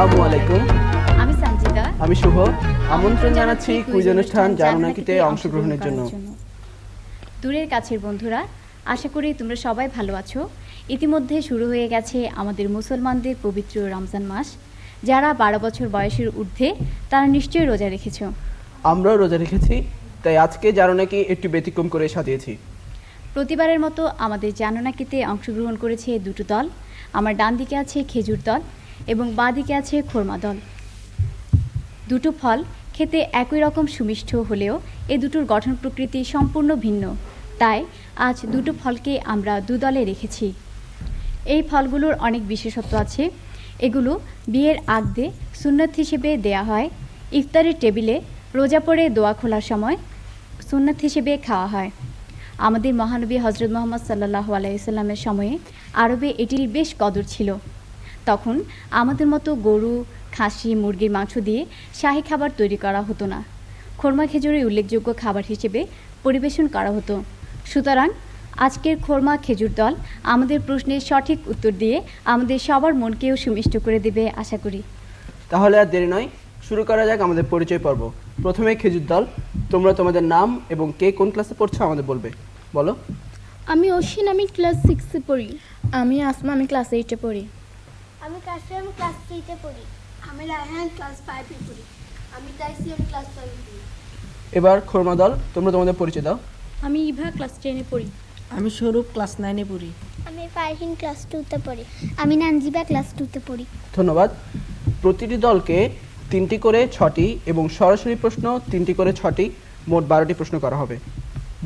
আসসালামু আলাইকুম। আমি সঞ্জিতা আমি শুভ। আমন্ত্রণ জানাচ্ছি কুইজ অনুষ্ঠান জানুনাকিতে অংশগ্রহণের জন্য। দূরের কাছের বন্ধুরা আশা করি তোমরা সবাই ভালো আছো। ইতিমধ্যে শুরু হয়ে গেছে আমাদের মুসলমানদের পবিত্র রমজান মাস। যারা বারো বছর বয়সের ঊর্ধ্বে তারা নিশ্চয়ই রোজা রেখেছ। আমরাও রোজা রেখেছি তাই আজকে জানুনাকি একটু ব্যতিক্রম করে সাজিয়েছি। প্রতিবারের মতো আমাদের জানুনাকিতে অংশগ্রহণ করেছে দুটো দল। আমার ডান দিকে আছে খেজুর দল এবং বাঁ দিকে আছে খোরমা দল। দুটো ফল খেতে একই রকম সুমিষ্ট হলেও এ দুটোর গঠন প্রকৃতি সম্পূর্ণ ভিন্ন। তাই আজ দুটো ফলকে আমরা দুদলে রেখেছি। এই ফলগুলোর অনেক বিশেষত্ব আছে। এগুলো বিয়ের আগ দিয়ে সুন্নত হিসেবে দেয়া হয়। ইফতারের টেবিলে রোজা পড়ে দোয়া খোলার সময় সুন্নত হিসেবে খাওয়া হয়। আমাদের মহানবী হজরত মোহাম্মদ সাল্লাহ আলাইসাল্লামের সময়ে আরবে এটির বেশ কদর ছিল। তখন আমাদের মতো গরু খাসি মুরগির মাংস দিয়ে শাহী খাবার তৈরি করা হতো না। খোরমা খেজুরের উল্লেখযোগ্য খাবার হিসেবে পরিবেশন করা হতো। সুতরাং আজকের খোরমা খেজুর দল আমাদের প্রশ্নের সঠিক উত্তর দিয়ে আমাদের সবার মনকেও সুমিষ্ট করে দেবে আশা করি। তাহলে আর দেরি নয় শুরু করা যাক আমাদের পরিচয় পর্ব। প্রথমে খেজুর দল তোমরা তোমাদের নাম এবং কে কোন ক্লাসে পড়ছো আমাদের বলবে। বলো। আমি অশ্বিন আমি ক্লাস সিক্সে পড়ি। আমি আসমা আমি ক্লাস এইটে পড়ি। আমি কাশিয়াম ক্লাস থ্রিতে পড়ি। আমি রায়হান ক্লাস ফাইভে পড়ি। আমি তাইসিয়াম ক্লাস ফাইভে পড়ি। এবার খোরমা দল তোমরা তোমাদের পরিচয় দাও। আমি ইভা ক্লাস টেনে পড়ি। আমি স্বরূপ ক্লাস নাইনে পড়ি। আমি ফারহিন ক্লাস টুতে পড়ি। আমি নানজিবা ক্লাস টুতে পড়ি। ধন্যবাদ। প্রতিটি দলকে তিনটি করে ছটি এবং সরাসরি প্রশ্ন তিনটি করে ছটি মোট বারোটি প্রশ্ন করা হবে।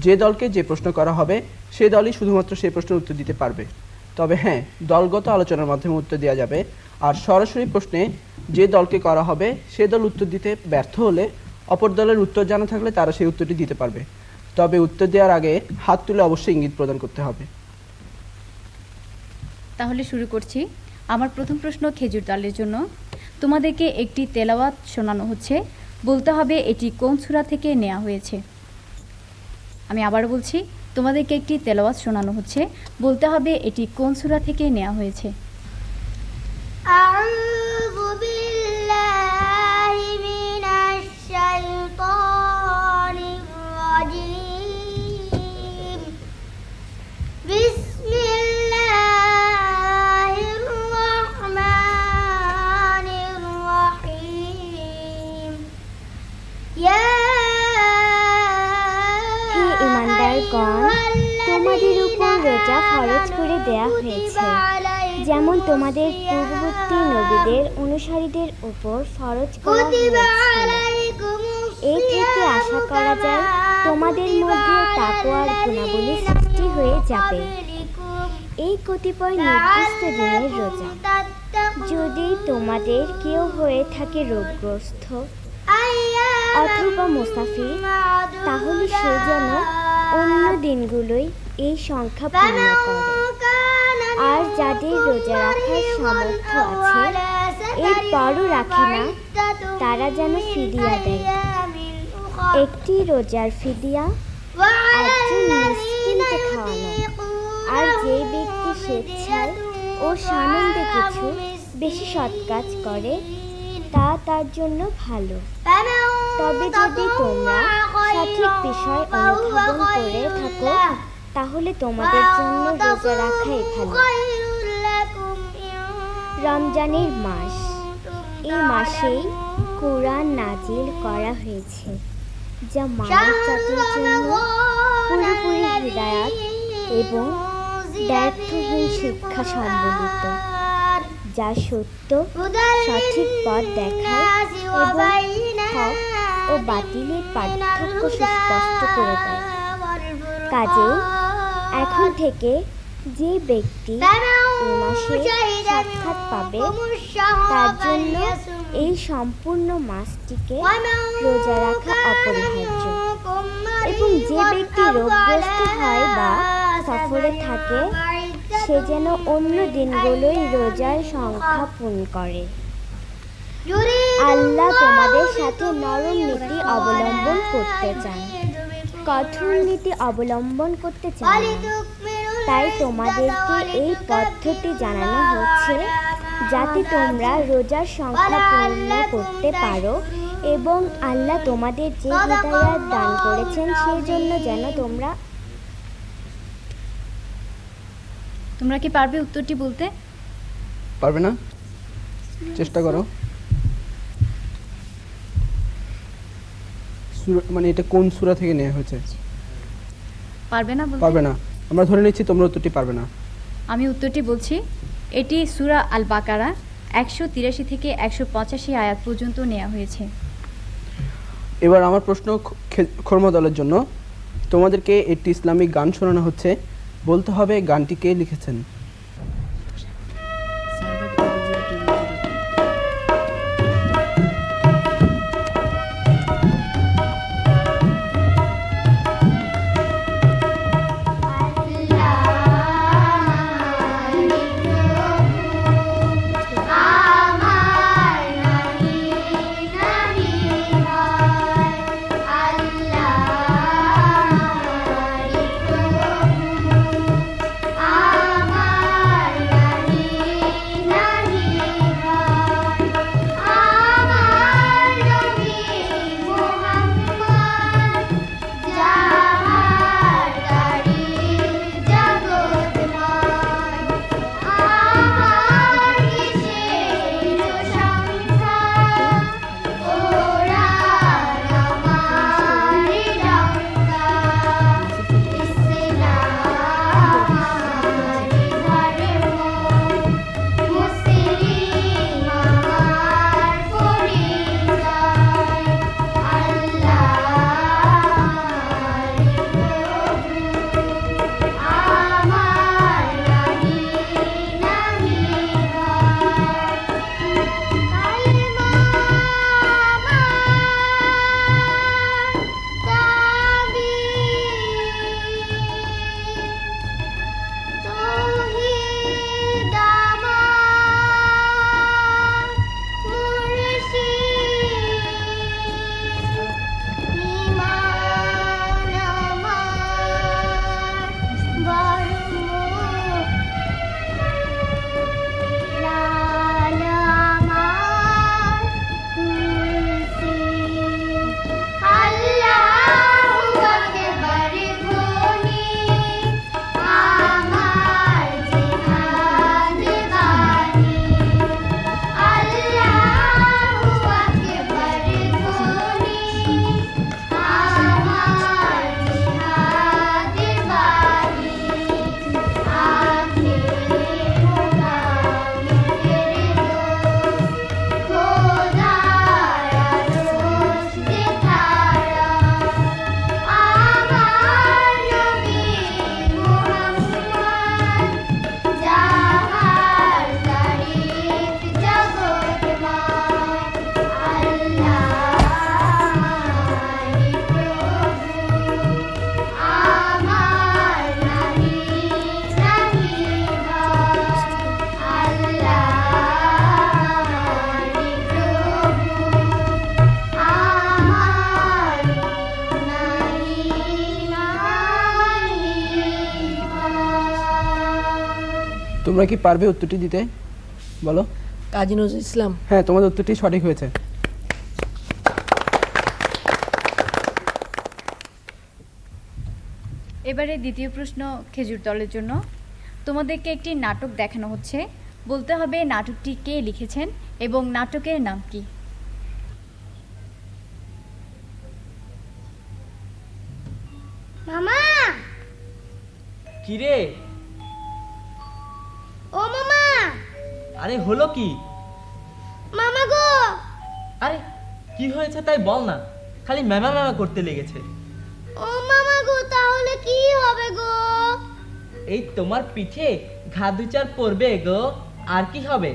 যে দলকে যে প্রশ্ন করা হবে সে দলই শুধুমাত্র সেই প্রশ্নের উত্তর দিতে পারবে। তবে হ্যাঁ দলগত আলোচনার মাধ্যমে উত্তর দেওয়া যাবে। আর সরাসরি প্রশ্নে যে দলকে করা হবে, সে দল উত্তর দিতে ব্যর্থ হলে অপর দলের উত্তর জানা থাকলে তারা সেই উত্তরটি দিতে পারবে। তবে উত্তর দেওয়ার আগে হাত তুলে অবশ্যই ইঙ্গিত প্রদান করতে হবে। তাহলে শুরু করছি। আমার প্রথম প্রশ্ন খেজুর দলের জন্য। তোমাদেরকে একটি তেলাওয়াত শোনানো হচ্ছে। বলতে হবে এটি কোন সূরা থেকে নেওয়া হয়েছে? আমি আবার বলছি তোমাদেরকে একটি তেলাওয়াত শোনানো হচ্ছে। বলতে হবে এটি কোন সূরা থেকে নেওয়া হয়েছে? আউযু কতিপয় নির্দিষ্ট দিনের রোজা। যদি তোমাদের কেউ হয়ে থাকে রোগগ্রস্ত অথবা মুসাফির, তাহলে সে যেন অন্য দিনগুলোই এই সংখ্যা পূর্ণ করে। আর যাদের রোজা রাখার সামর্থ্য আছে, এরপরও রাখে না, তারা যেন ফিদিয়া দেয়। একটি রোজার ফিদিয়া একজন মিসকিনকে খাওয়ানো। আর যে স্বেচ্ছায় ও সানন্দে কিছু বেশি সৎ কাজ করে, তা তার জন্য ভালো। তবে যদি তোমরা সঠিক বিষয় অনুধাবন করে থাকো, তাহলে তোমাদের জন্য রোজা রাখাই ভালো। রমজানের মাস। এই মাসেই কোরআন নাজিল করা হয়েছে, যা মানব জাতির জন্য পুরোপুরি হৃদায়াত এবং ব্যর্থহীন শিক্ষা সম্বলিত, যা সত্য, সঠিক পথ দেখায় এবং ও বাতিলের পার্থক্য সুস্পষ্ট করে দেয়। কাজেই এখন থেকে যে ব্যক্তি মাসে সাক্ষাৎ পাবে, তার জন্য এই সম্পূর্ণ মাসটিকে রোজা রাখা অপরিহার্য। এবং যে ব্যক্তি রোগগ্রস্ত হয় বা সফরে থাকে, সে যেন অন্য দিনগুলোই রোজার সংখ্যা পূর্ণ করে। আল্লাহ তোমাদের সাথে নরম নীতি অবলম্বন করতে চান। কঠোর নীতি অবলম্বন করতে চান। তাই তোমাদেরকে এই পদ্ধতি জানানো হচ্ছে, যাতে তোমরা রোজার সংখ্যা পূর্ণ করতে পারো এবং আল্লাহ তোমাদের যে হৃদায়াত দান করেছেন, সেই জন্য যেন তোমরা তোমরা কি পারবে উত্তরটি বলতে? পারবে না? চেষ্টা করো। মানে এটা কোন সূরা থেকে নেওয়া হয়েছে? পারবে না বলতে? পারবে না। আমরা ধরে নিচ্ছি তোমরা উত্তরটি পারবে না। আমি উত্তরটি বলছি এটি সুরা আল বাকারা একশো তিরাশি থেকে একশো পঁচাশি আয়াত পর্যন্ত নেওয়া হয়েছে। এবার আমার প্রশ্ন খ- খে- খর্মা দলের জন্য। তোমাদেরকে একটি ইসলামিক গান শোনানো হচ্ছে। বলতে হবে গানটি কে লিখেছেন? তোমরা কি পারবে উত্তরটি দিতে? বলো। কাজী নজরুল ইসলাম। হ্যাঁ তোমাদের উত্তরটি সঠিক হয়েছে। এবারে দ্বিতীয় প্রশ্ন খেজুর দলের জন্য। তোমাদেরকে একটি নাটক দেখানো হচ্ছে। বলতে হবে নাটকটি কে লিখেছেন এবং নাটকের নাম কি? মামা! কিরে? ও আরে হলো কি? মামা গো! আরে কি হয়েছে তাই বল না। খালি ম্যামা ম্যামা করতে লেগেছে। ও মামা গো তাহলে কি হবে গো? এই তোমার পিঠে ঘা দু চার পড়বে গো। আর কি হবে?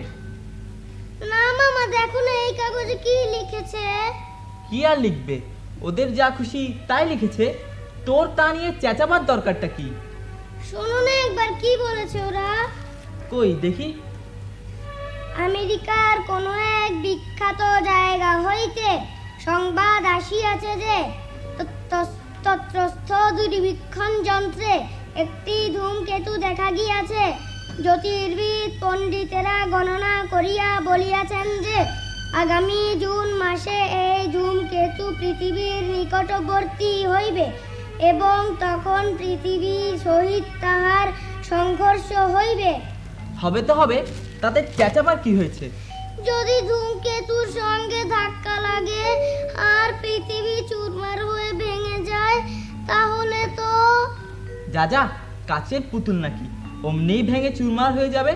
না মামা দেখো না এই কাগজে কি লিখেছে? কি আর লিখবে? ওদের যা খুশি তাই লিখেছে। তোর তা নিয়ে চেঁচাবার দরকারটা কি? শোনো না একবার কি বলেছে ওরা? কই দেখি। আমেরিকার কোন এক বিখ্যাত জায়গা হইতে সংবাদ আসিয়াছে যে তত- তত্রস্থ দূরবীক্ষণ যন্ত্রে একটি ধূমকেতু দেখা গিয়াছে। জ্যোতির্বিদ পণ্ডিতেরা গণনা করিয়া বলিয়াছেন যে, আগামী জুন মাসে এই ধূমকেতু পৃথিবীর নিকটবর্তী হইবে এবং তখন পৃথিবী সহিত তাহার সংঘর্ষ হইবে। হবে তো হবে তাতে চেঁচাবার কি হয়েছে? যদি ধূমকেতুর সঙ্গে ধাক্কা লাগে আর পৃথিবী চুরমার হয়ে ভেঙে যায় তাহলে তো যা যা কাচের পুতুল নাকি। অমনিই ভেঙে চুরমার হয়ে যাবে।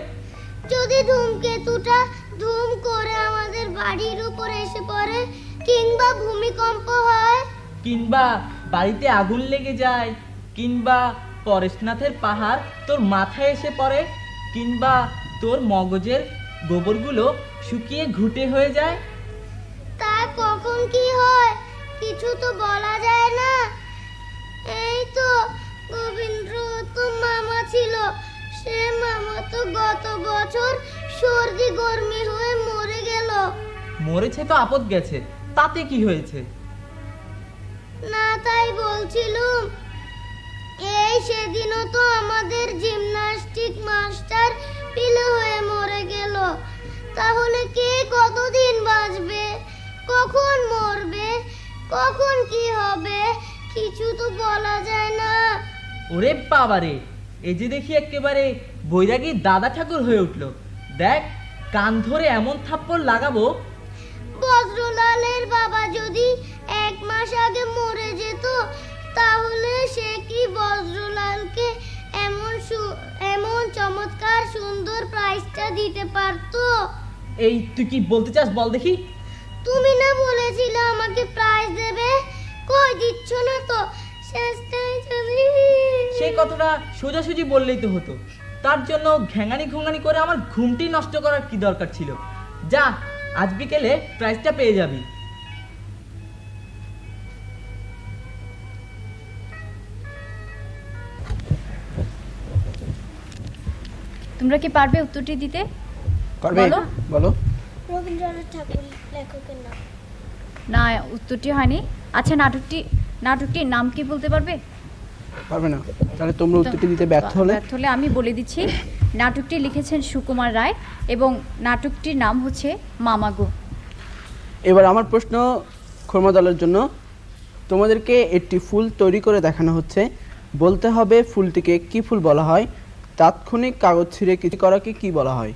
যদি ধূমকেতুটা ধুম করে আমাদের বাড়ির উপর এসে পড়ে কিংবা ভূমিকম্প হয়? কিংবা বাড়িতে আগুন লেগে যায় কিংবা পরেশনাথের পাহাড় তোর মাথায় এসে পড়ে কিংবা তোর মগজের গোবরগুলো শুকিয়ে ঘুটে হয়ে যায়। তা কখন কি হয়? কিছু তো বলা যায় না। এই তো গোবিন্দ তো মামা ছিল। সে মামা তো গত বছর সর্দি গরমি হয়ে মরে গেল। মরেছে তো আপদ গেছে। তাতে কি হয়েছে? না তাই বলছিলুম এই সেদিনও তো আমাদের জিমনাস্টিক মাস্টার তাহলে কে কতদিন বাঁচবে? কখন মরবে? কখন কি হবে? কিছু তো বলা যায় না। ওরে বাবারে এই যে দেখি একেবারে বৈরাগী দাদা ঠাকুর হয়ে উঠল। দেখ কান ধরে এমন থাপ্পড় লাগাবো। বজ্রলালের বাবা যদি এক মাস আগে মরে যেত তাহলে সে কি বজ্রলালকে এমন সু- এমন চমৎকার সুন্দর প্রাইজটা দিতে পারতো? এই তুই কি বলতে চাস? বল দেখি। তুমি না বলেছিলে আমাকে প্রাইজ দেবে? কই দিচ্ছ না তো? সেই কথাটা সোজাসুজি বললেই তো হতো। তার জন্য ঘ্যাঙানি ঘুঙানি করে আমার ঘুমটি নষ্ট করার কি দরকার ছিল? যা আজ বিকেলে প্রাইজটা পেয়ে যাবি। তোমরা কি পারবে উত্তরটি দিতে? পারবে? বলো। রবীন্দ্রনাথ ঠাকুর লেখকের নাম। না উত্তরটি হয়নি। আচ্ছা নাটকটি নাটকটির নাম কি বলতে পারবে? পারবে না। তাহলে তোমরা উত্তরটি দিতে ব্যর্থ হলে? ব্যর্থ হলে আমি বলে দিচ্ছি নাটকটি লিখেছেন সুকুমার রায় এবং নাটকটির নাম হচ্ছে মামাগো। এবার আমার প্রশ্ন খর্মা দলের জন্য। তোমাদেরকে একটি ফুল তৈরি করে দেখানো হচ্ছে। বলতে হবে ফুলটিকে কি ফুল বলা হয়? তাৎক্ষণিক কাগজ ছিঁড়ে কিছু করাকে কি বলা হয়?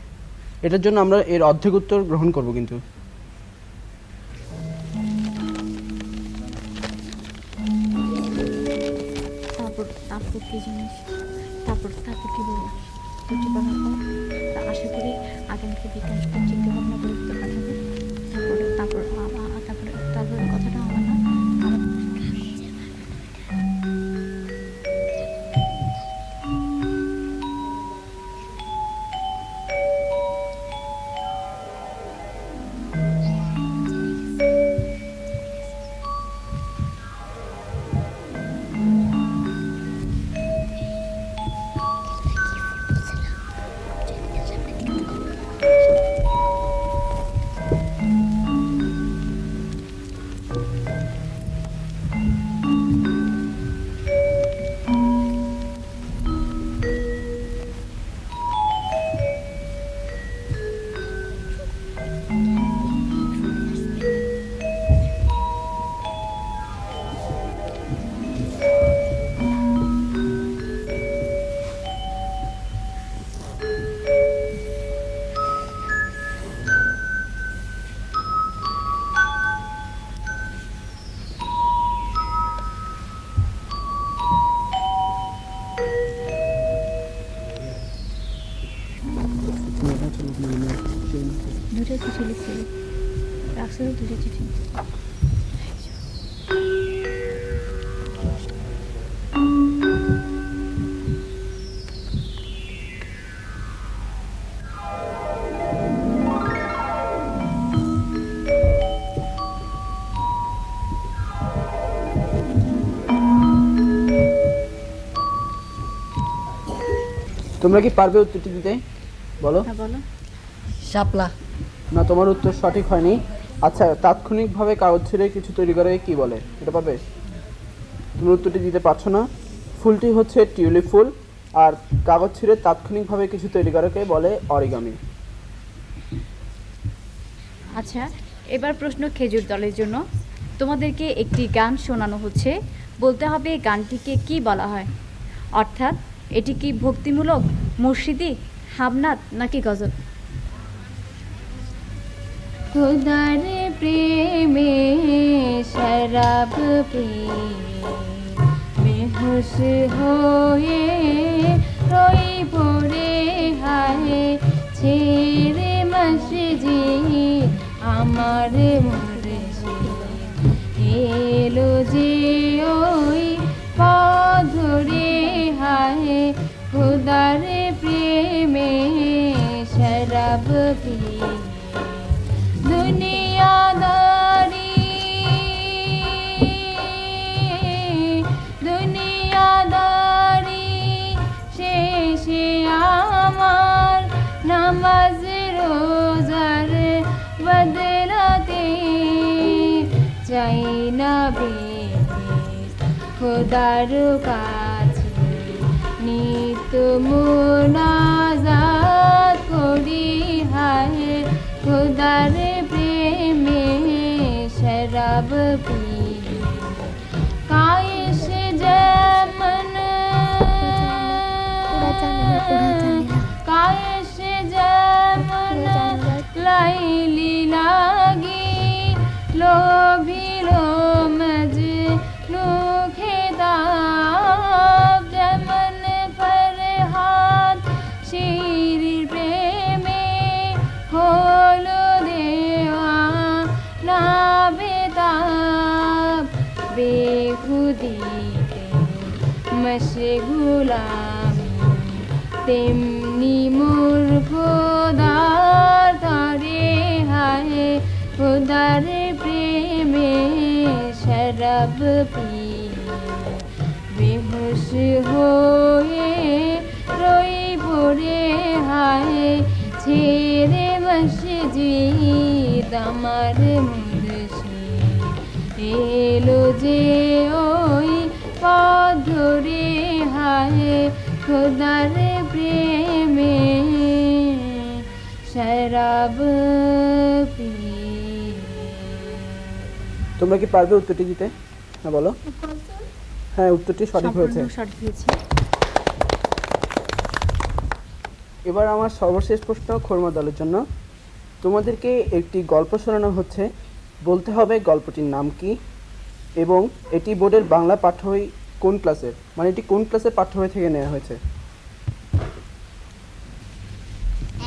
এটার জন্য আমরা এর অর্ধেক উত্তর গ্রহণ করব কিন্তু। তারপর তারপর কি জিনিস? তারপর তারপর কি বলব আশা করি আগামীতে বিজ্ঞান তোমরা কি পারবে উত্তরটি দিতে? বলো। হ্যাঁ বলো। শাপলা। না তোমার উত্তর সঠিক হয়নি। আচ্ছা তাৎক্ষণিকভাবে কাগজ ছেড়ে কিছু তৈরি করে কি বলে? এটা পারবে? তুমি উত্তরটি দিতে পারছ না। ফুলটি হচ্ছে টিউলিপ ফুল আর কাগজ ছিঁড়ে তাৎক্ষণিকভাবে কিছু তৈরি করাকে বলে? অরিগামি। আচ্ছা এবার প্রশ্ন খেজুর দলের জন্য। তোমাদেরকে একটি গান শোনানো হচ্ছে। বলতে হবে গানটিকে কি বলা হয়? অর্থাৎ এটি কি ভক্তিমূলক মুর্শিদি হামনাত নাকি গজল? খুদার প্রেমে শরাব বেহুশ হয়ে রই পড়ে হায় ছেড়ে মসজি আমার মুর্শিদ এলো যে ওই হায় খুদার প্রেমে শরাব পিয়ে দুনিয়াদারি দুনিয়াদারি শেষে আমার নামাজ রোজার বদলাতে চাই না বেশ। খোদার কাছে নিত মুনাজাত করি হায়, খোদার প্রেমে শরাব পি কায়েশ যেমন কায়েশ যেমন লাইলি লাগি লোভিল বেখুদিতে মশগুলামি তেমনি মোর খোদার তরে হায়, খোদার প্রেমে শরব পি বেহুশ হয়ে রই পড়ে হায়, ছেড়ে মসজিদ আমার এলো যে ওই পধরে হায় খোদার প্রেমে। শরাব পি তোমরা কি পারবে উত্তরটি দিতে? হ্যাঁ বলো। হ্যাঁ উত্তরটি সঠিক হয়েছে। সঠিক হয়েছে। এবার আমার সর্বশেষ প্রশ্ন খর্মা দলের জন্য। তোমাদেরকে একটি গল্প শোনানো হচ্ছে। বলতে হবে গল্পটির নাম কি? এবং এটি বোর্ডের বাংলা পাঠ্য কোন ক্লাসের? মানে এটি কোন ক্লাসের পাঠ্য বই থেকে নেওয়া হয়েছে?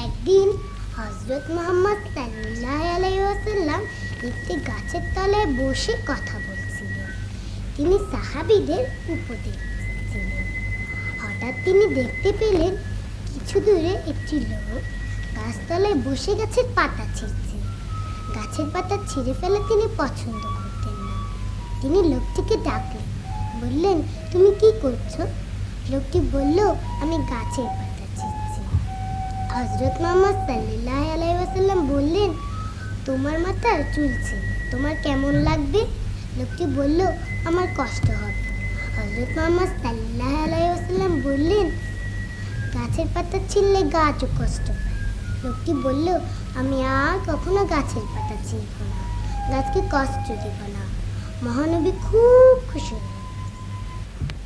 একদিন হজরত মোহাম্মদ সাল্লাহ আলাইসাল্লাম একটি গাছের তলায় বসে কথা বলছিলেন। তিনি সাহাবিদের উপদেশ দিচ্ছিলেন। হঠাৎ তিনি দেখতে পেলেন, কিছু দূরে একটি লোক গাছতলায় বসে গাছের পাতা ছিঁড়ছে। গাছের পাতা ছিঁড়ে ফেলে তিনি পছন্দ করতেন না। তিনি লোকটিকে ডাকলেন, বললেন, তুমি কি করছ? লোকটি বলল, আমি গাছের পাতা ছিঁড়ছি। হজরত মোহাম্মদ সাল্লাহ আলাইসাল্লাম বললেন, তোমার মাথা চুলছে তোমার কেমন লাগবে? লোকটি বলল, আমার কষ্ট হবে। হজরত মোহাম্মদ সাল্লাহ আলাইসাল্লাম বললেন, গাছের পাতা ছিঁড়লে গাছও কষ্ট পায়। লোকটি বলল আমি আর কখনো গাছের পাতা ছিলব না গাছকে কষ্ট দেব না। মহানবী খুব খুশি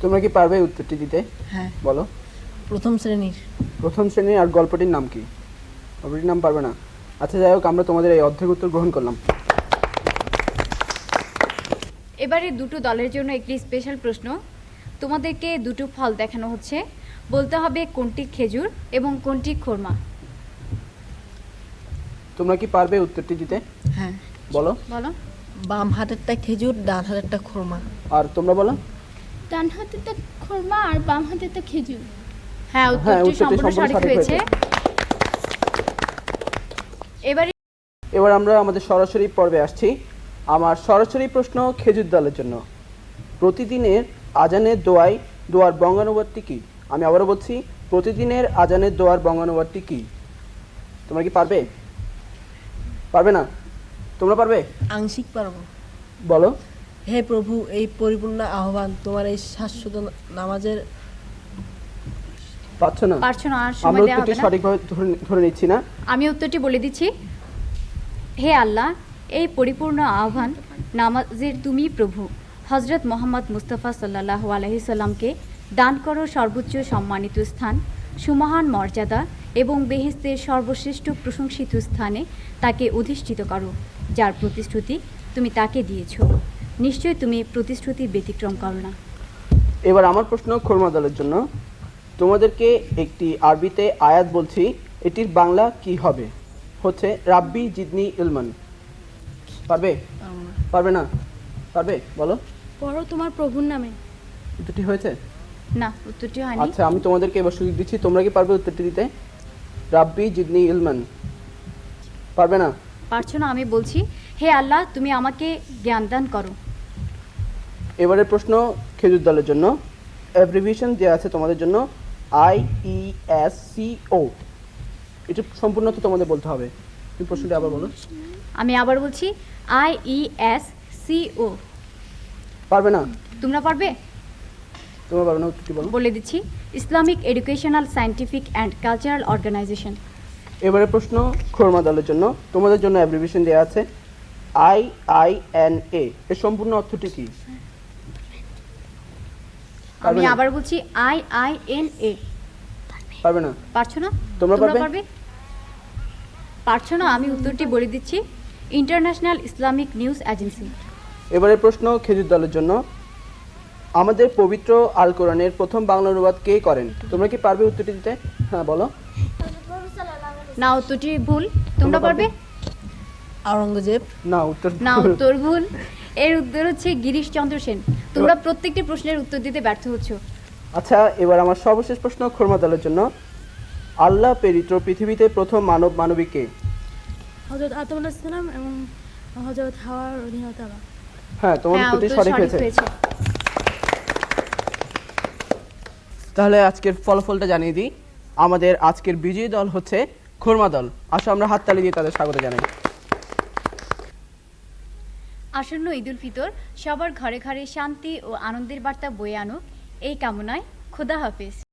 তোমরা কি পারবে উত্তরটি দিতে? হ্যাঁ। বলো। প্রথম শ্রেণির। প্রথম শ্রেণির আর গল্পটির নাম কি? গল্পটির নাম পারবে না। আচ্ছা যাই হোক আমরা তোমাদের এই অর্ধেক উত্তর গ্রহণ করলাম। এবারে দুটো দলের জন্য একটি স্পেশাল প্রশ্ন। তোমাদেরকে দুটো ফল দেখানো হচ্ছে। বলতে হবে কোনটি খেজুর এবং কোনটি খোরমা। তোমরা কি পারবে উত্তরটি দিতে? হ্যাঁ। বলো। বলো। বাম হাতেরটা খেজুর ডান হাতেরটা খোরমা। আর তোমরা বলো। ডান হাতেরটা খোরমা আর বাম হাতেরটা খেজুর। হ্যাঁ উত্তরটি উত্তরটি সম্পূর্ণ সঠিক হয়েছে। এবারে এবার আমরা আমাদের সরাসরি পর্বে আসছি। আমার সরাসরি প্রশ্ন খেজুর দলের জন্য। প্রতিদিনের আজানের দোয়াই দোয়ার বঙ্গানুবাদটি কি? আমি আবারও বলছি প্রতিদিনের আজানের দোয়ার বঙ্গানুবাদটি কি? তোমরা কি পারবে? পারবে না? তোমরা পারবে? আংশিক পারব। বলো। হে প্রভু এই পরিপূর্ণ আহ্বান তোমার এই শাশ্বত নামাজের পাচ্ছ না? পারছ না আর আমরা সময় দেওয়া উত্তরটি হবে না। সঠিকভাবে ধরে- ধরে নিচ্ছি না। আমি উত্তরটি বলে দিচ্ছি। হে আল্লাহ এই পরিপূর্ণ আহ্বান নামাজের তুমি প্রভু। হজরত মোহাম্মদ মুস্তাফা সাল্লাহ আলহি সাল্লামকে দান করো সর্বোচ্চ সম্মানিত স্থান। সুমহান মর্যাদা এবং বেহেস্তের সর্বশ্রেষ্ঠ প্রশংসিত স্থানে তাকে অধিষ্ঠিত করো যার প্রতিশ্রুতি তুমি তাকে দিয়েছ। নিশ্চয় তুমি প্রতিশ্রুতি ব্যতিক্রম করো না। এবার আমার প্রশ্ন খোরমা দলের জন্য। তোমাদেরকে একটি আরবিতে আয়াত বলছি এটির বাংলা কি হবে? হচ্ছে রাব্বি জিদনি ইলমান। পারবে? পারবে না। পারবে বলো। পড়ো তোমার প্রভুর নামে। দুটি হয়েছে? না উত্তরটি হয়নি। আচ্ছা আমি তোমাদেরকে এবার সুযোগ দিচ্ছি। তোমরা কি পারবে উত্তরটি দিতে? রাব্বি জিদনি ইলমান। পারবে না? পারছ না আমি বলছি হে আল্লাহ তুমি আমাকে জ্ঞান দান করো। এবারের প্রশ্ন খেজুর দলের জন্য। অ্যাব্রিভিয়েশন দেওয়া আছে তোমাদের জন্য। I E S C O এটা সম্পূর্ণ তো তোমাদের বলতে হবে। তুমি প্রশ্নটি আবার বলো। আমি আবার বলছি I E S C O পারবে না? তোমরা পারবে? তোমরা বলো। বলে দিচ্ছি Islamic Educational Scientific and Cultural Organization এবারে প্রশ্ন খোরমা দলের জন্য। তোমাদের জন্য দেওয়া আছে আই আই এন এ এর সম্পূর্ণ অর্থটি কি? আমি আবার বলছি আই আই এন এ পারবে না? পারছ না? তোমরা পারবে? পারছ না? আমি উত্তরটি বলে দিচ্ছি ইন্টারন্যাশনাল ইসলামিক নিউজ এজেন্সি এবারে প্রশ্ন খেজুর দলের জন্য। আমাদের পবিত্র আল কোরআনের প্রথম বাংলা অনুবাদ কে করেন? তোমরা কি পারবে উত্তরটি দিতে? হ্যাঁ বলো। না উত্তরটি ভুল। তোমরা পারবে? আওরঙ্গজেব। না উত্তর না উত্তর ভুল। এর উত্তর হচ্ছে গিরিশ চন্দ্র সেন। তোমরা প্রত্যেকটি প্রশ্নের উত্তর দিতে ব্যর্থ হচ্ছ। আচ্ছা এবার আমার সর্বশেষ প্রশ্ন খোরমা দলের জন্য। আল্লাহ প্রেরিত পৃথিবীতে প্রথম মানব মানবী কে? হজরত আতম আলাইসালাম এবং হজরত হাওয়ার অধীনতা হ্যাঁ তোমার হ্যাঁ উত্তরটি সঠিক হয়েছে। তাহলে আজকের ফলাফলটা জানিয়ে দিই। আমাদের আজকের বিজয়ী দল হচ্ছে খুরমা দল। আসো, আমরা হাততালি দিয়ে তাদের স্বাগত জানাই। আসন্ন ঈদুল ফিতর, সবার ঘরে ঘরে শান্তি ও আনন্দের বার্তা বয়ে আনুক। এই কামনায় খোদা হাফেজ।